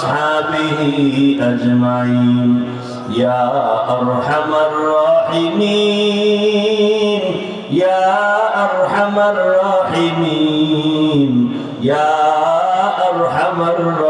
وأصحابه أجمعين. يا أرحم الراحمين. يا أرحم الراحمين. يا أرحم الراحمين.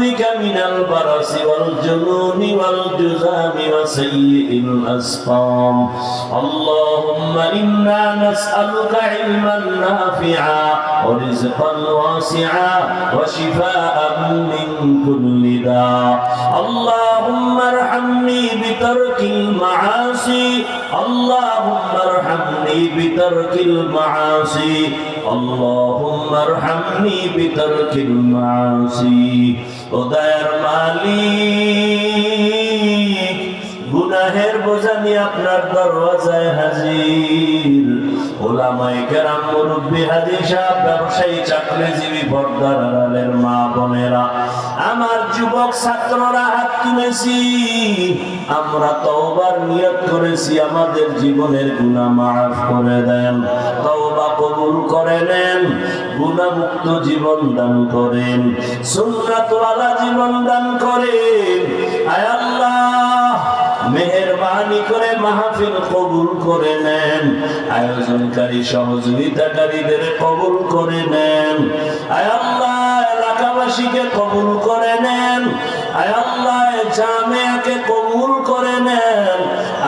بك من البرص والجنون والجذام وسيء الأسقام اللهم إنا نسألك علما نافعا ورزقا واسعا وشفاء من كل داء اللهم ارحمني بترك المعاصي اللهم ارحمني بترك المعاصي اللهم ارحمني بترك المعاصي ودير মালিক গুনাহের বোঝা নিয়ে আপনার দরওয়াজায় হাজির ওলামায়ে কেরাম মুরব্বী হাজি সাহেব ব্যবসায়ী চাকরিজীবী পর্দার আড়ালের মা বোনেরা আমার যুবক ছাত্ররা হাত তুলেছি। আমরা তওবার নিয়ত করেছি, আমাদের জীবনের গুনাহ মাফ করে দেন। তওবা কবুল করে নেন জীবন দান করেন। সুন্নাতওয়ালা জীবন দান করেন। আয় আল্লাহ, মেহরবানি করে মাহফিল কবুল করে নেন। আয়োজনকারী, সহযোগিতাকারীদের কবুল করে নেন। আয় আল্লাহ এলাকাবাসীকে কবুল করে নেন। আয় কবুল করে নেন।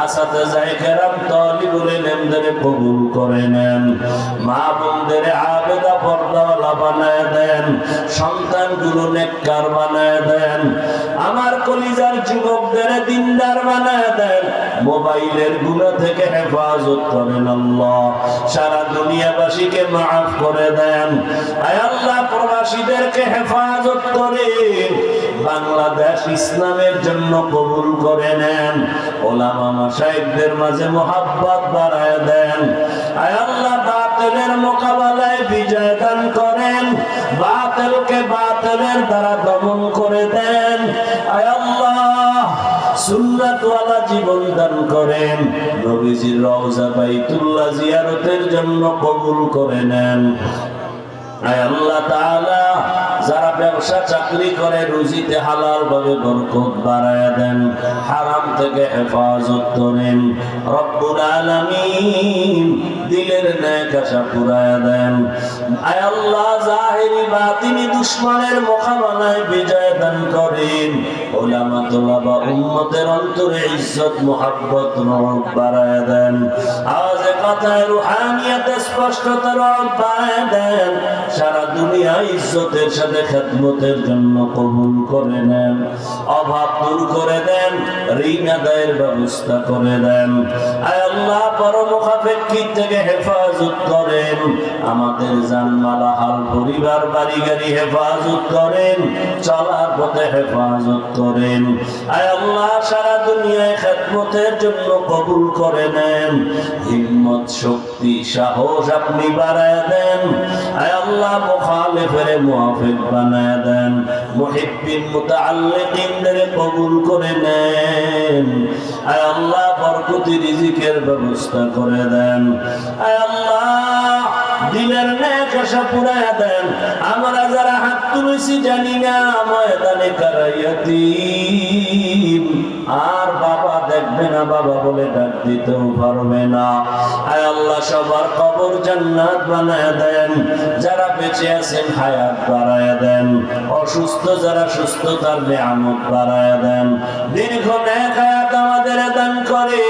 আসাতে যাই কেরাম তলিবুল ইলমদের কবুল করে নেন। মা বোনদের আবেদা পর্দাওয়ালা বানায় দেন। সন্তানগুলো নেককার বানায় দেন। আমার কলিজার যুবকদের দিনদার বানায় দেন। মোবাইলেরগুলো থেকে হেফাজত করেন আল্লাহ। সারা দুনিয়াবাসীকে মাফ করে দেন। আয় আল্লাহ, প্রবাসীদেরকে হেফাজত করে বাংলাদেশ ইসলামের জন্য কবুল করে নেন। ওলামা মাসাইকদের মাঝে মোহাব্বত বাড়ায় দেন। আয় আল্লাহ, বাতিলের মোকাবেলায় বিজয় দান করেন। বাতিলকে বাতিলের দ্বারা দমন করে দেন। আয় আল্লাহ সুন্নাতওয়ালা জীবন দান করেন। নবীজির রওজা বাইতুল্লাহ জিয়ারতের জন্য কবুল করে নেন। আল্লাহ তাআলা, যারা ব্যবসা, চাকরি করে, রুজিতে হালাল ভাবে বরকত বাড়ায় দেন, হারাম থেকে হেফাজত করেন। রব্বুল আলামিন দিলের ন্যাক আশা পুরায় দেন। আয় সারা দুনিয়া ইজ্জতের সাথে খেদমতের জন্য কবুল করে নেন। অভাব দূর করে দেন, ঋণ আদায়ের ব্যবস্থা করে দেন। আয় আল্লাহ পরমুখাপেক্ষিত থেকে হেফাজত করেন। আমাদের পরিবার বাড়ি গাড়ি হেফাজত করেন, চলার পথে হেফাজত করেন। আয় আল্লাহ, সারা দুনিয়ায় খেদমতের জন্য কবুল করে নেন। হিম্মত, শক্তি, সাহস আপনি বাড়ায় দেন। আয় আল্লাহ, মুখালিফের বানায় দেন। মুহিব্বিন কবুল করে নেন। আয় আল্লাহ, বরকতি রিজিকের ব্যবস্থা করে দেন। আয় আল্লাহ দিলের নেক আশা পুরায় দেন। আমরা যারা হাত তুলেছি জানি না, ময়দানে কারাইয়াতিম আর বাবা দেখবে না, বাবা বলে ডাক দিতেও পারবে না। আয় আল্লাহ, সবার কবর জান্নাত বানায় দেন। যারা বেঁচে আছেন, হায়াত বাড়ায় দেন। অসুস্থ যারা সুস্থতার নিয়ামত বাড়ায় দেন। দীর্ঘ নেক হায়াত আমাদের দান করে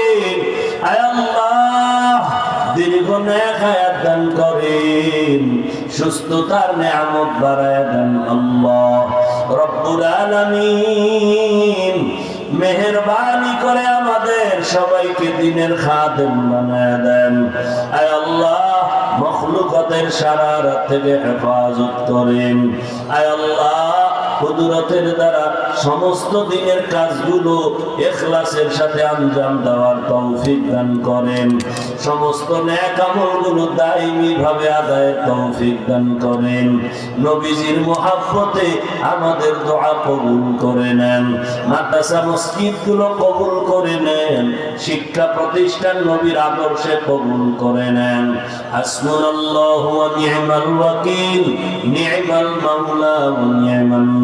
আয় আল্লাহ নেক হায়াত দান করেন। সুস্থতার বাড়ায় দেন আল্লাহ। রব্বুল আলামিন মেহরবানি করে আমাদের সবাইকে দিনের খাদেম বানায় দেন। আয় আল্লাহ, মখলুকতের সারা রাত থেকে হেফাজত করেন। আয় আল্লাহ কুদরতের দ্বারা সমস্ত দিনের কাজগুলো এখলাসের সাথে আঞ্জাম দেওয়ার তৌফিক দান করেন। সমস্ত ন্যাক আমলগুলো দায়মি ভাবে আদায়ের তৌফিক দান করেন। নবীজির মহাব্বতে আমাদের দোয়া কবুল করে নেন। মাদ্রাসা মসজিদগুলো কবুল করে নেন। শিক্ষা প্রতিষ্ঠান নবীর আদর্শে কবুল করে নেন। হাসবুনাল্লাহু ওয়া ওয়াকিল নি'মাল মাওলা ওয়া